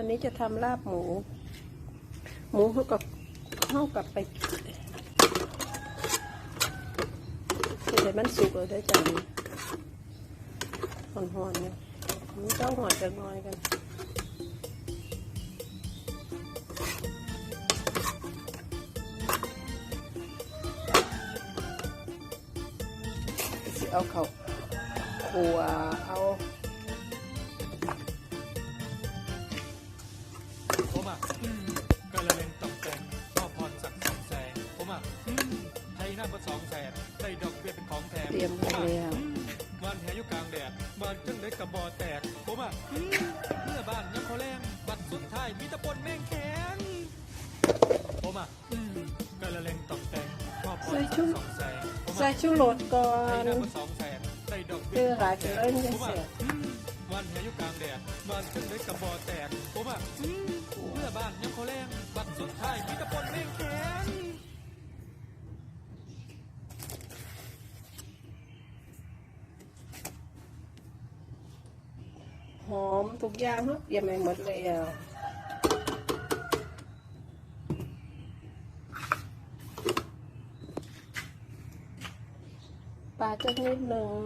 วันนี้จะทำลาบหมู หมูเขากับเข้ากับไปเดี๋ยวมันสุกเลยได้จังหอนๆเนี่ยมันต้องหอนจะน้อยกันเอาเขาขัวเอา ผมอะอืมกระเลงตกแต่งก็พรสักสองแสนผมอะอืมไทยหน้าก็สองแสนได้ดอกเบี้ยเป็นของแถมเตรียมไว้แล้ว อืมวันแหอยู่กลางแดดบานจังได้กับบอแตก ผมอะอืมเมื่อบ้านยังขอแรงบัดสุดท้ายมีแตะปนแม่งแข็งผมอะอืมกระเลงตกแต่งก็พรใส่สัชุกดสองแสนผมใส่อะชูรสก่อไทยน หน้าก็สองแสนได้ดอกเจเบี้ยอหลายเจอเล่นยังผมอะเสียอืม วันแหยู่กลางแดดบานจังได้กับบอแตกผมอะเมื่อบ้านยังขอแรงบัดสุดท้ายมีตะปนแม่งแข็งหอมทุกอย่างครับเตรียมไปหมดแล้วปลาจักนิดหนึ่ง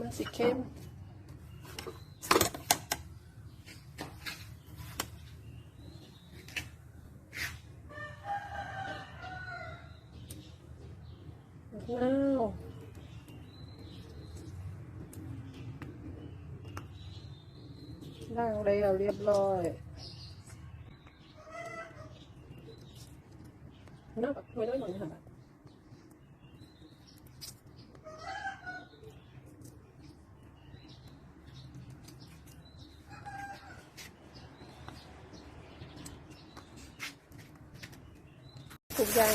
มันสิเข้มว้าวล่างแล้วเรียบร้อยน่าแบบไม่ได้หมดค่ะ ทุกอย่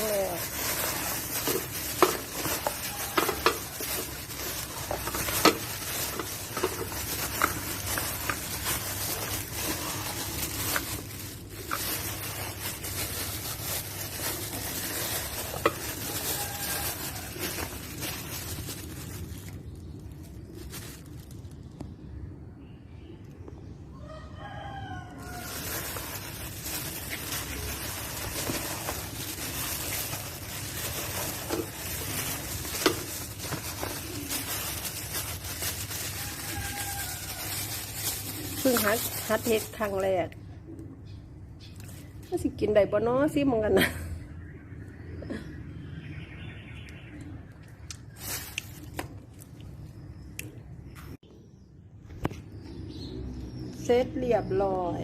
เพิ่งหัดหัดเฮ็ดครั้งแรกว่าสิกินได้บ่เนาะซิมองกันนะเสร็จเรียบร้อย